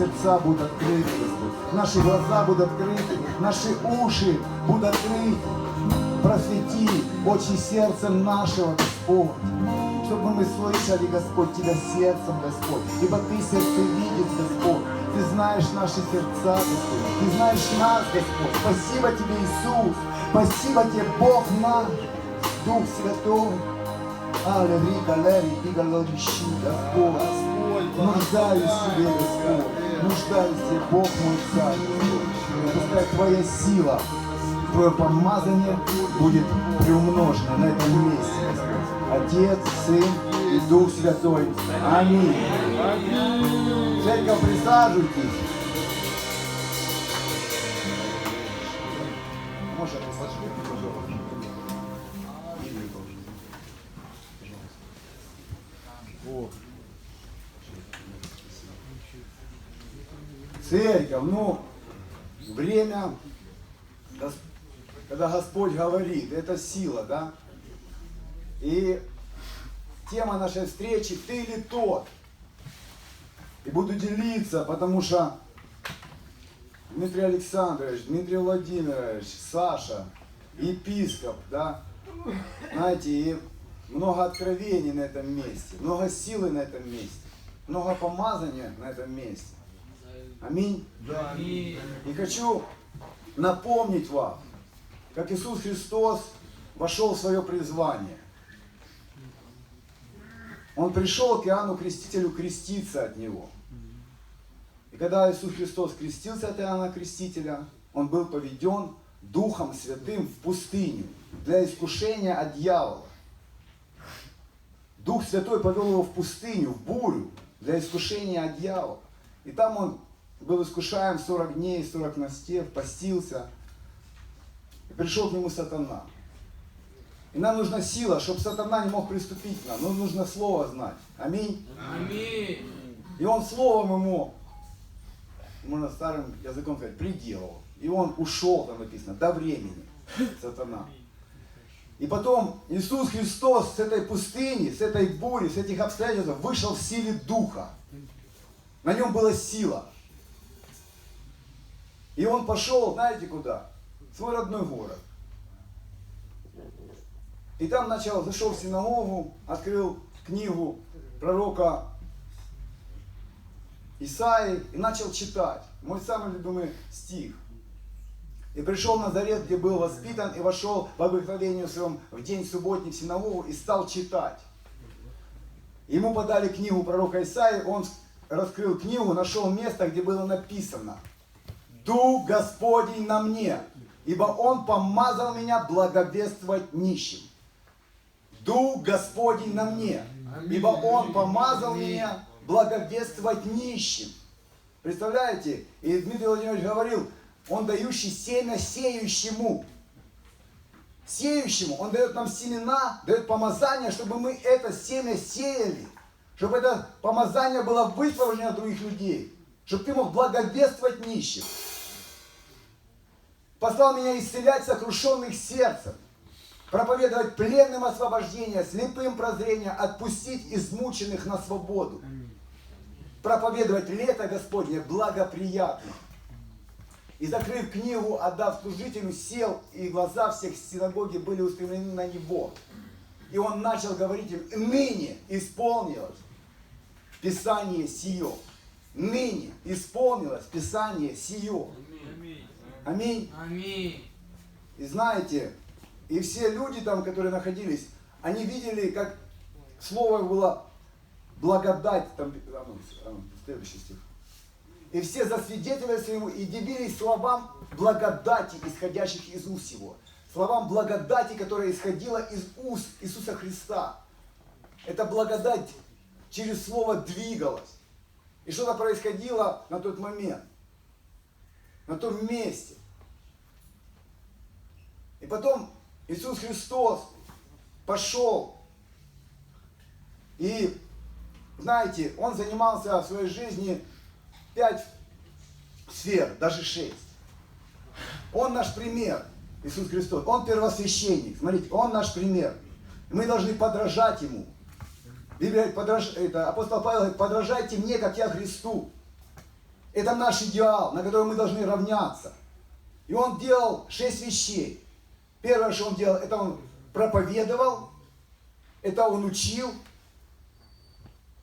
сердца будут открыты. Наши глаза будут открыты, наши уши будут открыты. Просвети очи сердца нашего, Господь. Чтобы мы слышали, Господь, Тебя сердцем, Господь. Ибо Ты сердце видишь, Господь. Ты знаешь наши сердца, Господь. Ты знаешь нас, Господь. Спасибо Тебе, Иисус. Спасибо Тебе, Бог наш. Дух Святой. Аллилуйя, аллилуйя, аллилуйя, Господь. Нуждаюсь в Тебе, Господь. Тебе, Бог мой царь. Пускай Твоя сила, Твое помазание будет приумножено на этом месте. Отец, Сын и Дух Святой. Аминь. Церковь, присаживайтесь. Церковь, ну, время, когда Господь говорит, это сила, да? И тема нашей встречи «Ты ли тот?» И буду делиться, потому что Дмитрий Александрович, Дмитрий Владимирович, Саша, епископ, да, знаете, и много откровений на этом месте, много силы на этом месте, много помазания на этом месте. Аминь. И хочу напомнить вам, как Иисус Христос вошел в свое призвание. Он пришел к Иоанну Крестителю креститься от него. И когда Иисус Христос крестился от Иоанна Крестителя, он был поведен Духом Святым в пустыню для искушения от дьявола. Дух Святой повел его в пустыню, в бурю, для искушения от дьявола. И там он был искушаем 40 дней, 40 настев, постился. И пришел к нему сатана. И нам нужна сила, чтобы сатана не мог приступить к нам. Нам нужно слово знать. Аминь. Аминь. И он словом ему, можно старым языком сказать, приделал. И он ушел, там написано, до времени, сатана. И потом Иисус Христос с этой пустыни, с этой бури, с этих обстоятельств вышел в силе Духа. На нем была сила. И он пошел, знаете куда? В свой родной город. И там начал, зашел в синагогу, открыл книгу пророка Исаии и начал читать. Мой самый любимый стих. И пришел в Назарет, где был воспитан, и вошел в обыкновению своем в день субботний в синагогу и стал читать. Ему подали книгу пророка Исаии, он раскрыл книгу, нашел место, где было написано «Дух Господень на мне, ибо Он помазал меня благовествовать нищим». Дух Господень на мне, ибо Он помазал меня благовествовать нищим. Представляете? И Дмитрий Владимирович говорил, он дающий семя сеющему. Сеющему. Он дает нам семена, дает помазание, чтобы мы это семя сеяли. Чтобы это помазание было высвобождено других людей. Чтобы ты мог благовествовать нищим. Послал меня исцелять сокрушенных сердцем проповедовать пленным освобождение, слепым прозрение, отпустить измученных на свободу. Проповедовать лето Господне благоприятно. И закрыв книгу, отдав служителю, сел, и глаза всех в синагоге были устремлены на него. И он начал говорить им, ныне исполнилось Писание сие. Ныне исполнилось Писание сие. Аминь. Аминь. И знаете, и все люди там, которые находились, они видели, как слово было благодать, там, следующий стих. И все засвидетельствовали ему и дивились словам благодати, исходящих из уст его. Словам благодати, которая исходила из уст Иисуса Христа. Эта благодать через слово двигалась. И что-то происходило на тот момент, на том месте. И потом Иисус Христос пошел и, знаете, Он занимался в своей жизни пять сфер, даже шесть. Он наш пример, Иисус Христос. Он первосвященник. Смотрите, Он наш пример. Мы должны подражать Ему. Библия говорит, это, апостол Павел говорит, подражайте мне, как я Христу. Это наш идеал, на который мы должны равняться. И он делал шесть вещей. Первое, что он делал, это он проповедовал, это он учил,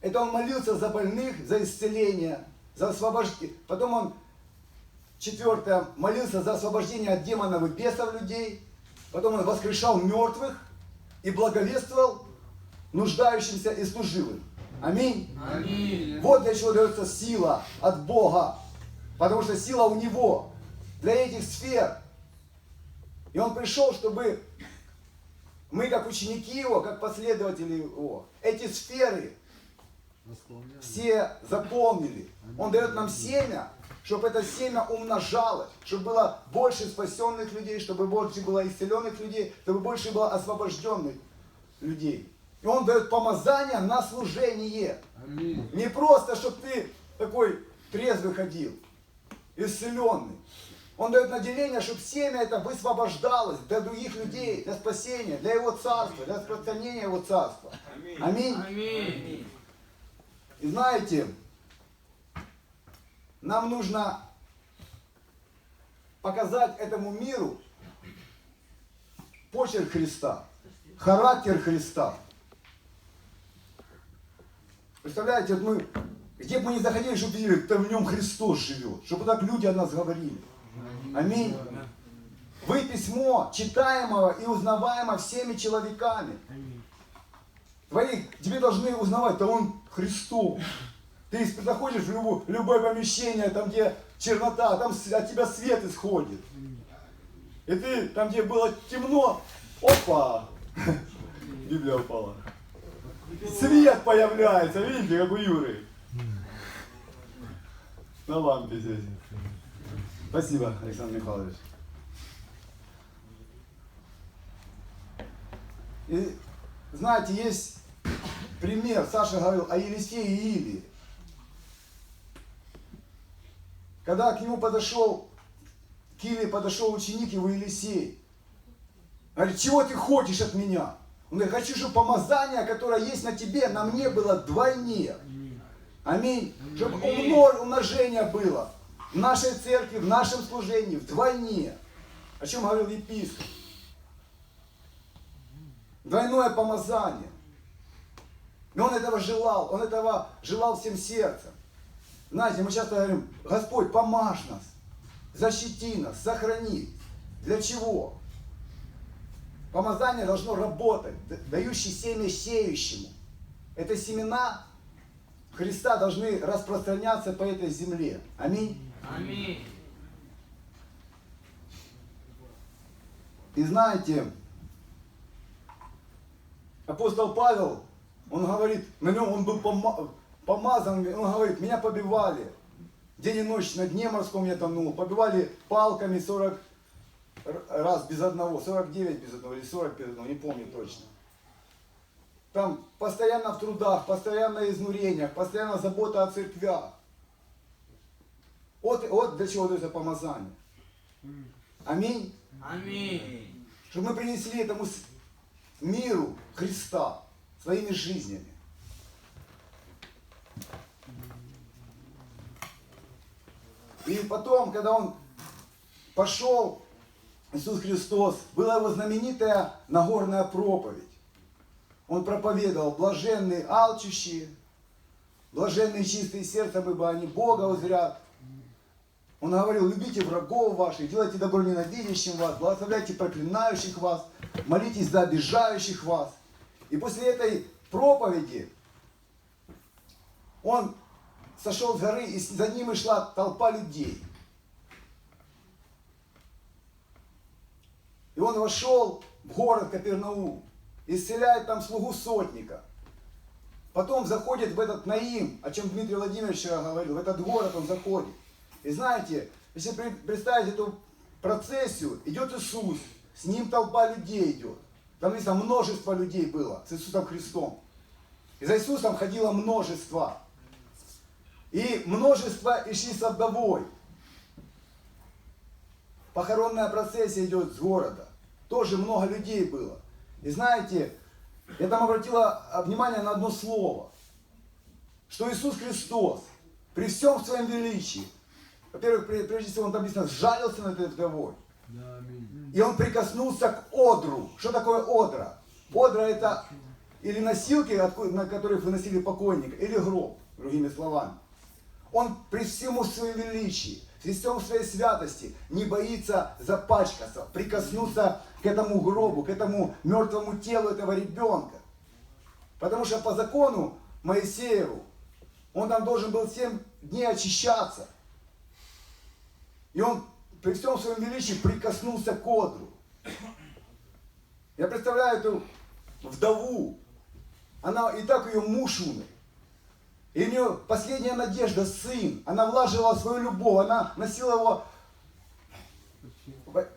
это он молился за больных, за исцеление, за освобождение. Потом он, четвертое, молился за освобождение от демонов и бесов людей. Потом он воскрешал мертвых и благовествовал нуждающимся и служивым. Аминь. Аминь. Вот для чего дается сила от Бога. Потому что сила у Него для этих сфер. И Он пришел, чтобы мы, как ученики Его, как последователи Его, эти сферы все заполнили. Он дает нам семя, чтобы это семя умножалось, чтобы было больше спасенных людей, чтобы больше было исцеленных людей, чтобы больше было освобожденных людей. И Он дает помазание на служение. Аминь. Не просто, чтобы ты такой трезвый ходил, исцеленный. Он дает наделение, чтобы семя это высвобождалось для других людей, для спасения, для Его Царства, для распространения Его Царства. Аминь. Аминь. И знаете, нам нужно показать этому миру почерк Христа, характер Христа. Представляете, вот мы, где бы мы ни заходили, чтобы видели, то в нем Христос живет, чтобы так люди о нас говорили. Аминь. Вы письмо читаемого и узнаваемо всеми человеками. Твои, тебе должны узнавать, то он Христос. Ты заходишь в любое, любое помещение, там где чернота, там от тебя свет исходит. И ты, там где было темно, опа, Библия упала. Свет появляется, видите, как у Юры. На лампе здесь. Спасибо, Александр Михайлович. И знаете, есть пример, Саша говорил о Елисее и Илии. Когда к нему подошел, к Илии подошел ученик его Елисей. Говорит, чего ты хочешь от меня? Он говорит, хочу, чтобы помазание, которое есть на тебе, на мне было вдвойне. Аминь. Чтобы Аминь. умно- умножение было в нашей церкви, в нашем служении, вдвойне. О чем говорил епископ. Двойное помазание. И он этого желал, он этого желал всем сердцем. Знаете, мы часто говорим, Господь, помажь нас, защити нас, сохрани. Для чего? Помазание должно работать, дающий семя сеющему. Это семена Христа должны распространяться по этой земле. Аминь. Аминь. И знаете, апостол Павел, он говорит, на нем он был пома- помазан, он говорит, меня побивали. День и ночь на дне морском я тонул, побивали палками 40 р- раз без одного, 49 без одного или 40 без одного, не помню точно. Там постоянно в трудах, постоянно изнурениях, постоянно забота о церквях. Вот, вот для чего дается помазание. Аминь. Аминь. Чтобы мы принесли этому миру Христа своими жизнями. И потом, когда он пошел, Иисус Христос, была его знаменитая Нагорная проповедь. Он проповедовал, блаженные алчущие, блаженные чистые сердцем, ибо они Бога узрят. Он говорил, любите врагов ваших, делайте добро ненавидящим вас, благословляйте проклинающих вас, молитесь за обижающих вас. И после этой проповеди он сошел с горы, и за ним и шла толпа людей. И он вошел в город Капернаум, исцеляет там слугу сотника. Потом заходит в этот Наим, о чем Дмитрий Владимирович говорил, в этот город он заходит. И знаете, если представить эту процессию, идет Иисус, с ним толпа людей идет. Там написано, множество людей было с Иисусом Христом. И за Иисусом ходило множество. И множество и шли с вдовой. Похоронная процессия идет с города. Тоже много людей было. И знаете, я там обратила внимание на одно слово. Что Иисус Христос при всем своем величии, во-первых, пре- прежде всего он там написано, сжалился над этой вдовой. И он прикоснулся к одру. Что такое одра? Одра это или носилки, на которых выносили покойника, или гроб, другими словами. Он при всему своем величии, при всем своей святости не боится запачкаться, прикоснуться к этому гробу, к этому мертвому телу этого ребенка. Потому что по закону Моисееву он там должен был 7 дней очищаться. И он при всем своем величии прикоснулся к одру. Я представляю эту вдову. Она и так ее муж умер. И у нее последняя надежда, сын. Она влаживала свою любовь, она носила его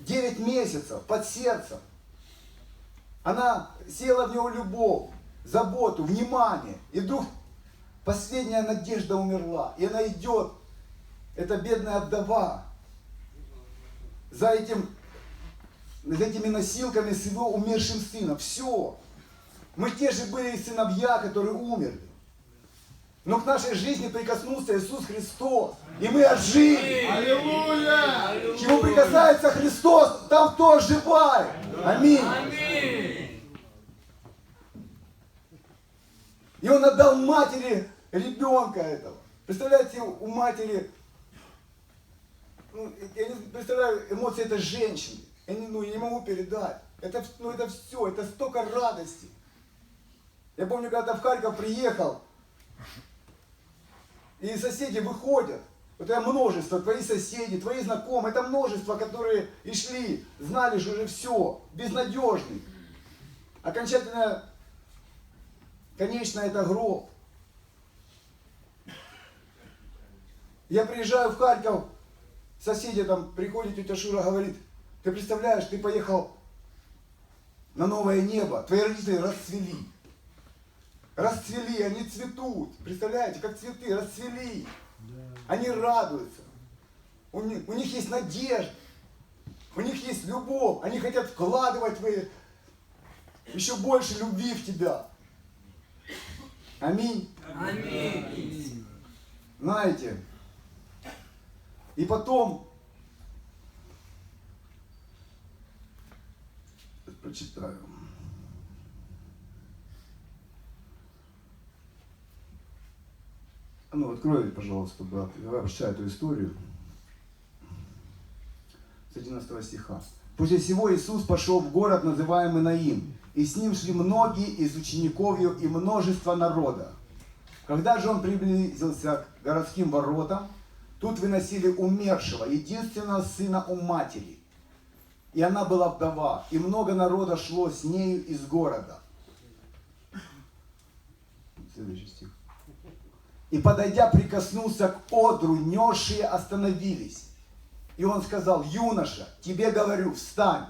9 месяцев под сердцем. Она села в него любовь, заботу, внимание. И вдруг последняя надежда умерла. И она идет, эта бедная вдова, за этим, за этими носилками с его умершим сыном. Все. Мы те же были сыновья, которые умерли. Но к нашей жизни прикоснулся Иисус Христос. И мы ожили. Аллилуйя! К чему прикасается Христос, там кто оживает. Аминь. Аминь! И он отдал матери ребенка этого. Представляете, у матери, ну, я не представляю эмоции этой женщины. Я не, ну, я не могу передать. Это, ну, это все, это столько радости. Я помню, когда в Харьков приехал, и соседи выходят. Это множество, твои соседи, твои знакомые, это множество, которые и шли, знали же уже все, безнадежный. Окончательно Конечно, это гроб. Я приезжаю в Харьков, соседи там приходит, тетя Шура говорит, ты представляешь, ты поехал на новое небо, твои родители расцвели. Расцвели, они цветут. Представляете, как цветы расцвели. Они радуются. У них, у них есть надежда. У них есть любовь. Они хотят вкладывать в еще больше любви в тебя. Аминь. Аминь! Знаете, и потом, Сейчас прочитаю. Ну, открой, пожалуйста, брат, прочитаю эту историю с 11 стиха. После всего Иисус пошел в город, называемый Наим, и с ним шли многие из учеников и множество народа. Когда же он приблизился к городским воротам, тут выносили умершего, единственного сына у матери. И она была вдова, и много народа шло с нею из города. Следующий стих. И подойдя, прикоснулся к одру, несшие остановились. И он сказал, юноша, тебе говорю, встань.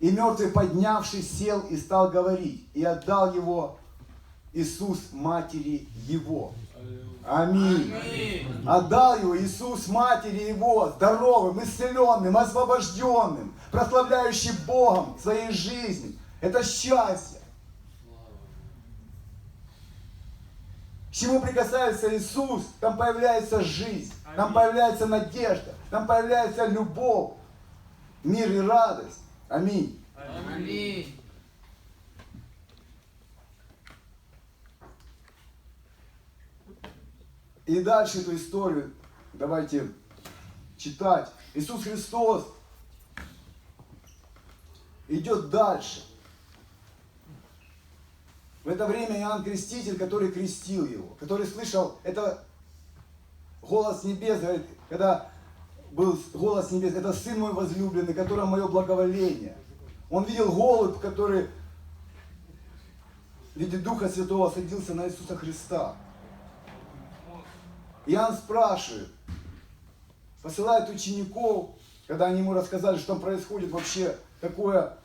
И мертвый, поднявшись, сел и стал говорить, и отдал его Иисус матери его. Аминь. Аминь! Отдал его Иисус матери его, здоровым, исцеленным, освобожденным, прославляющим Богом своей жизни. Это счастье. К чему прикасается Иисус, там появляется жизнь, там Аминь. появляется надежда, там появляется любовь, мир и радость. Аминь. Аминь! И дальше эту историю давайте читать. Иисус Христос идет дальше. В это время Иоанн Креститель, который крестил его, который слышал, это голос небес, говорит, когда был голос небес, это Сын мой возлюбленный, которому мое благоволение. Он видел голубь, который в виде Духа Святого садился на Иисуса Христа. Иоанн спрашивает, посылает учеников, когда они ему рассказали, что там происходит вообще такое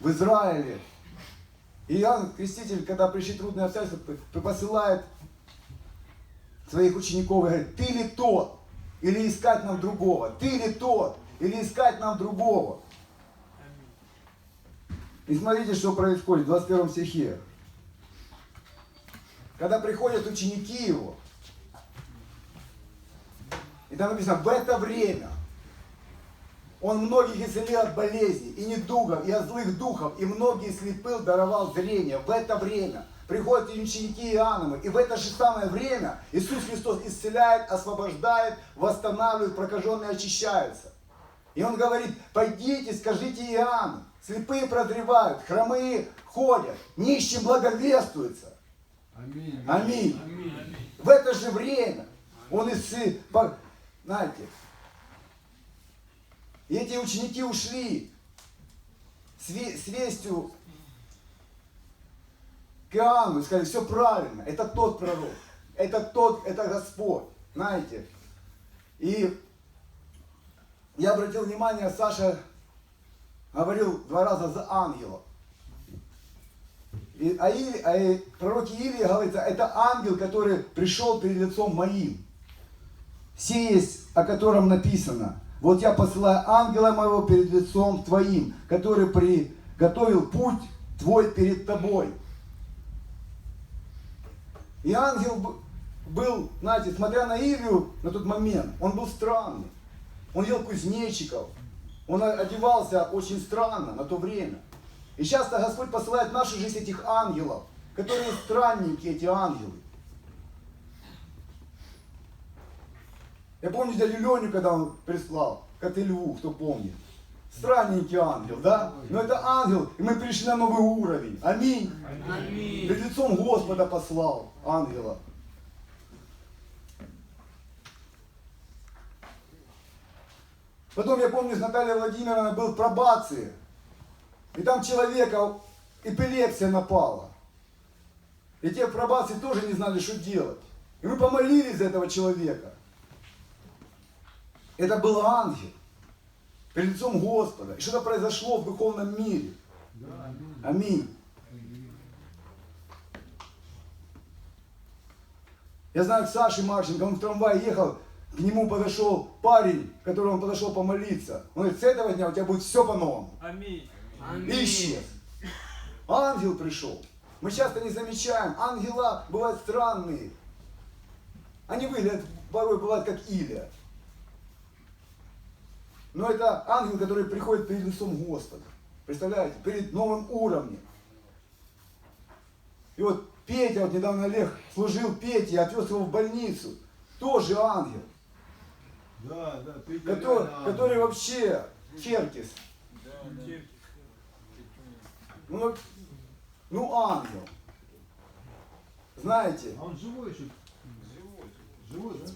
в Израиле. И Иоанн Креститель, когда пришли трудные обстоятельства, посылает своих учеников и говорит, ты ли тот, или искать нам другого, ты ли тот, или искать нам другого. И смотрите, что происходит в 21 стихе. Когда приходят ученики его, и там написано, в это время он многих исцелил от болезней и недугов, и от злых духов, и многие слепых даровал зрение. В это время приходят ученики Иоанна, и в это же самое время Иисус Христос исцеляет, освобождает, восстанавливает, прокаженные очищаются. И он говорит, пойдите, скажите Иоанну, слепые прозревают, хромые ходят, нищим благовествуется. Аминь. Аминь. Аминь. В это же время он исцелил. Знаете, и эти ученики ушли с, ве- с вестью к Иоанну и сказали, все правильно, это тот пророк, это тот, это Господь, знаете. И я обратил внимание, Саша говорил два раза за ангела. И, а, Или, а и пророке Илии говорится, это ангел, который пришел перед лицом моим. Все есть, о котором написано. Вот я посылаю ангела моего перед лицом твоим, который приготовил путь твой перед тобой. И ангел был, знаете, смотря на Илью на тот момент, он был странный. Он ел кузнечиков. Он одевался очень странно на то время. И часто Господь посылает в нашу жизнь этих ангелов, которые странненькие, эти ангелы. Я помню дядю Леню, когда он прислал, коты льву, кто помнит. Странненький ангел, да? Но это ангел, и мы пришли на новый уровень. Аминь. Аминь. Перед лицом Господа послал ангела. Потом, я помню, с Натальей Владимировной был в пробации. И там человека эпилепсия напала. И те в пробации тоже не знали, что делать. И мы помолились за этого человека. Это был ангел. Перед лицом Господа. И что-то произошло в духовном мире. Аминь. Аминь. Я знаю, к Саше Марченко, он в трамвае ехал, к нему подошел парень, к которому он подошел помолиться. Он говорит, с этого дня у тебя будет все по-новому. Аминь. И исчез. Ангел пришел. Мы часто не замечаем, ангела бывают странные. Они выглядят, порой бывают как Илия. Но это ангел, который приходит перед лицом Господа. Представляете? Перед новым уровнем. И вот Петя, вот недавно Олег служил Пете, отвез его в больницу. Тоже ангел. Да, да, Петя Который, реально который ангел. вообще Черкис. Ну, ну, ну, ангел. Знаете, А он живой еще? Живой, да?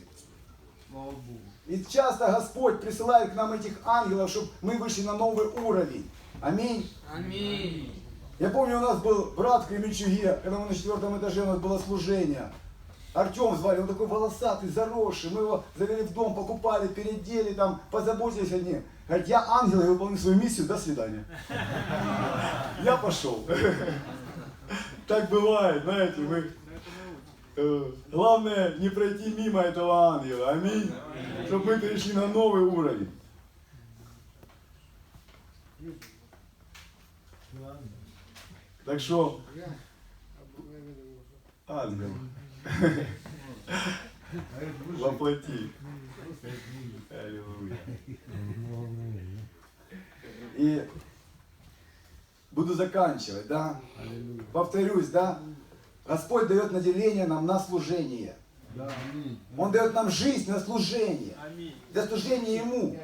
Слава Богу. И часто Господь присылает к нам этих ангелов, чтобы мы вышли на новый уровень. Аминь. Аминь. Я помню, у нас был брат в Кременчуге, когда мы на четвертом этаже, у нас было служение. Артем звали, он такой волосатый, заросший. Мы его завели в дом, покупали, переодели, там, позаботились о нем. Говорит, я ангел, я выполню свою миссию, до свидания. Я пошел. Так бывает, знаете, мы... э, Главное не пройти мимо этого ангела, аминь. Чтобы мы перешли на новый уровень. Так что, ангел, воплоти. Аллилуйя. И буду заканчивать, да? Повторюсь, да? Господь дает наделение нам на служение. Да. Он дает нам жизнь на служение. Аминь. Для служения Ему.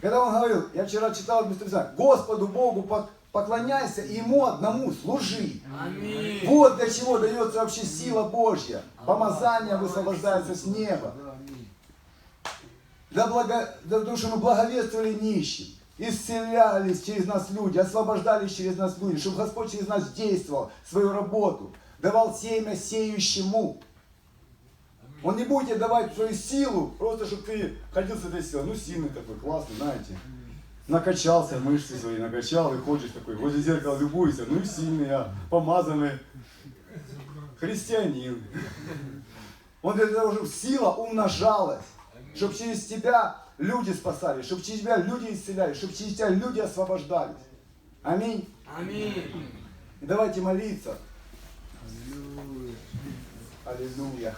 Когда Он говорил, я вчера читал Писания, Господу Богу пок- поклоняйся и Ему одному служи. Аминь. Вот для чего дается вообще сила Божья. Помазание высвобождается с неба. Для, благо... для того, чтобы мы благовествовали нищим, исцелялись через нас люди, освобождались через нас люди, чтобы Господь через нас действовал свою работу, давал семя сеющему. Он не будет тебе давать свою силу, просто чтобы ты ходил с этой силой. Ну, сильный такой, классный, знаете. Накачался, мышцы свои накачал и ходишь такой, возле зеркала любуешься, ну сильный я, помазанный христианин. Он для того, чтобы сила умножалась, чтобы через тебя люди спасали, чтобы через тебя люди исцеляли, чтобы через тебя люди освобождались. Аминь. Аминь. И давайте молиться. Аллилуйя. Аллилуйя.